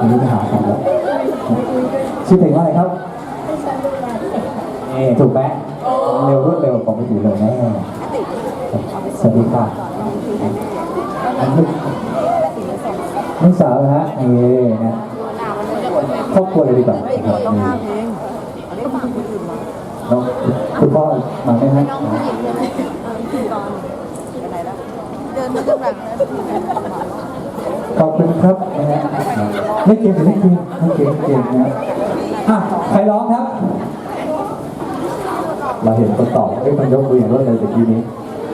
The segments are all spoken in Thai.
มีปัญหากันแล้วชื่อเพลงว่าอะไรครับเอถูกไหมเร็วรวดเร็วของไปอยู่เลยแน่สวัสดีค่ะอันนี้ลูกสาวนะฮะเอนะครอบครัวเลยดีกว่านะครับนี่น้องคุณพ่อมาไหมฮะเดินมาข้างหลังนะ ขอบคุณครับนะฮะไม่เกมไม่เกมไม่เกมไม่เกมนะอะใครร้องครับ เราเห็นคนตอบเอ้ยมันยกมืออย่างรวดเร็วตะกี้นี้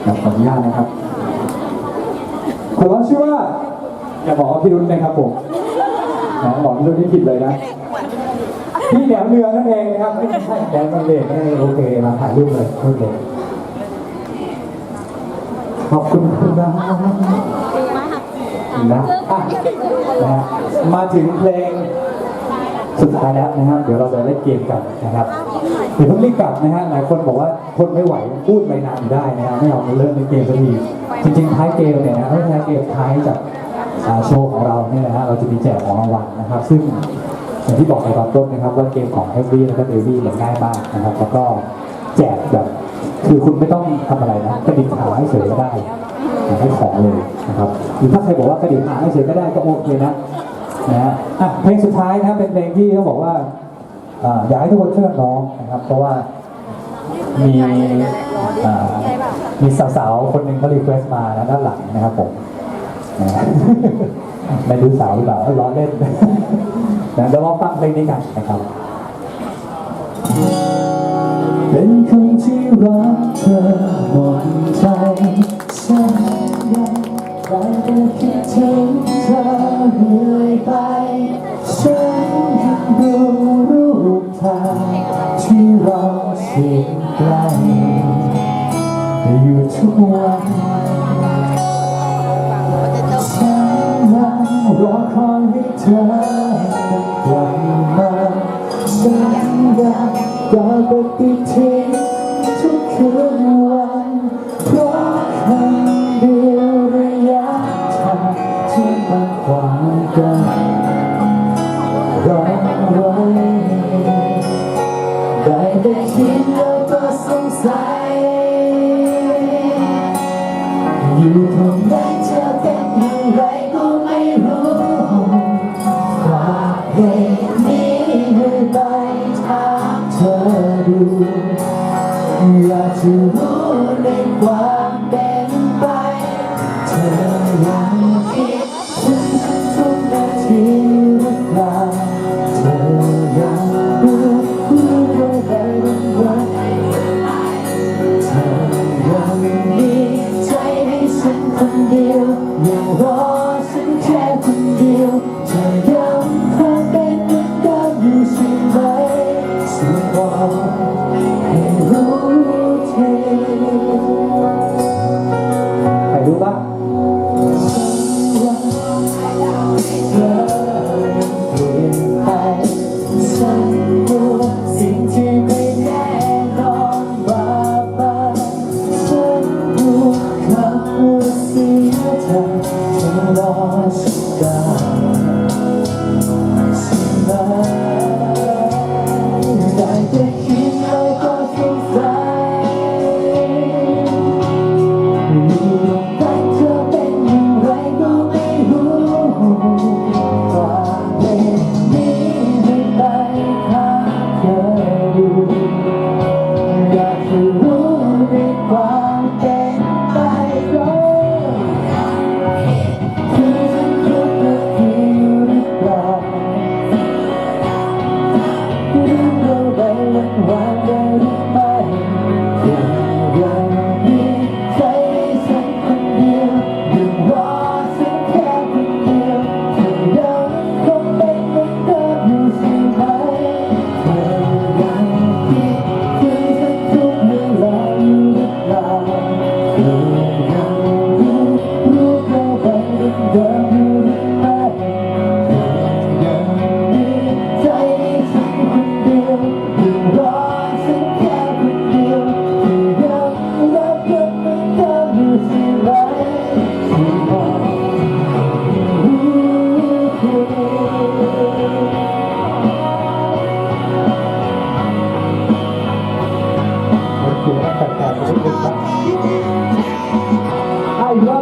นะขออนุญาตนะครับคนร้องชื่อว่า อย่าบอกว่าพี่รุ่นนะครับผมนะบอกพี่รุ่นนี่ผิดเลยนะพี่แหนมเนืองนั่นเองนะครับไม่ใช่แดนบันเลงนั่นเองโอเคมาถ่ายรูปเลยโอเคขอบคุณคุณนะ นะอะนะฮะมาถึงเพลงสุดท้ายแล้วนะครับ เดี๋ยวเราจะเล่นเกมกันนะครับเดี๋ยวเพิ่งรีบกลับนะฮะหลายคนบอกว่าทนไม่ไหวพูดไปนานอยู่ได้นะฮะไม่เอาเริ่มในเกมสักทีจริงๆท้ายเกมเนี่ยนะท้ายเกมท้ายจากอ่าโชว์ของเราเนี่ยนะฮะเราจะมีแจกของรางวัลนะครับ ซึ่งอย่างที่บอกในตอนต้นนะครับว่าเกมของเอฟวีแล้วก็เอวีเนี่ยง่ายมากนะครับ แล้วก็แจกแบบคือคุณไม่ต้องทำอะไรนะกระดิกขาให้เฉยก็ได้ ให้ของเลยนะครับหรือถ้าใครบอกว่ากระดิ่งหางเฉยก็ได้ก็โอเคนะนะฮะอะเพลงสุดท้ายนะเป็นเพลงที่เขาบอกว่าอ่าอยากให้ทุกคนช่วยกันร้องนะครับ เพราะว่ามีอ่ามีสาวๆคนหนึ่งเขารีเควสตมานะด้านหลังนะครับผมนะไม่รู้สาวหรือเปล่าเออล้อเล่นนะเดี๋ยวลองฟังเพลงนี้กันนะครับ เป็นคนที่รักเธอหมดใจ ฉันยังได้แต่คิดถึงเธอเรื่อยไป ฉันยังดูรูปถ่ายที่เราชิดใกลอยู่ทุกวันฉันยังรอคอยให้เธอกลับมาฉันยังจะปฏิทินทุ คิดแล้วก็สงสัย อยู่ตรงไหนเธอเป็นอย่างไรก็ไม่รู้ฝากเพลงนี้ให้ไปถามเธอดู อยากจะรู้ในความ you.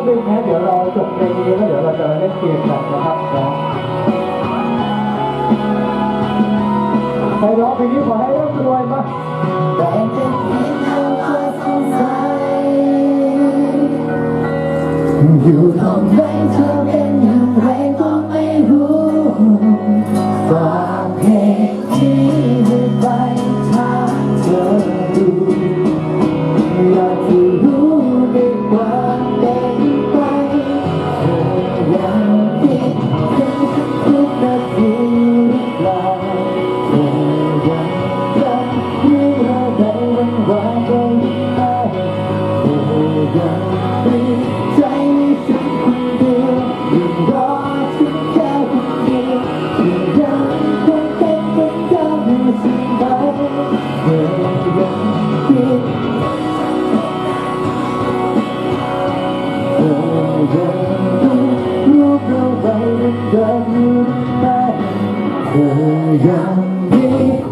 นึงนะเดี๋ยวเราจบเพลงนี้แล้วเดี๋ยวเราจะเล่นเกมกันนะครับนะไปร้องเพลงนี้ขอให้ร่ำรวยมาแต่เป็นเพีงเราคอยงยอยู่ตรงไหนเธอเป็นอย่างไรก็ไม่รู้ฝากเพลงที่ไปทางเธอดู ไหมเธอยังมี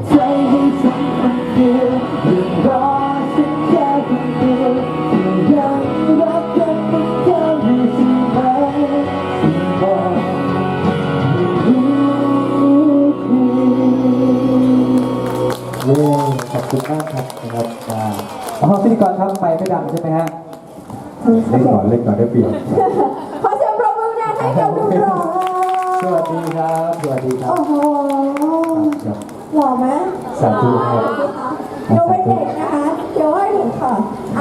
ใจให้ฉันคนเดียวยังรอฉันแค่คนเดียวเธอยังรักกันเหมือนเดิมอยู่ใช่ไหมฉันบอกไม่รู้ทีเย้ขอบคุณมากครับนะครับอ่าอ๋อพิธีกรครับไปไม่ดังใช่ไหมฮะเล่นก่อนเล่นก่อนได้เปรียบ ขอเสียงปรบมือดังให้กับหนุ่มหล่อ สวัสดีครับ สวัสดีครับโอ้โหครับหล่อไหมสาธุครับหนูเป็นเด็กนะคะ เดี๋ยวให้หนูค่ะ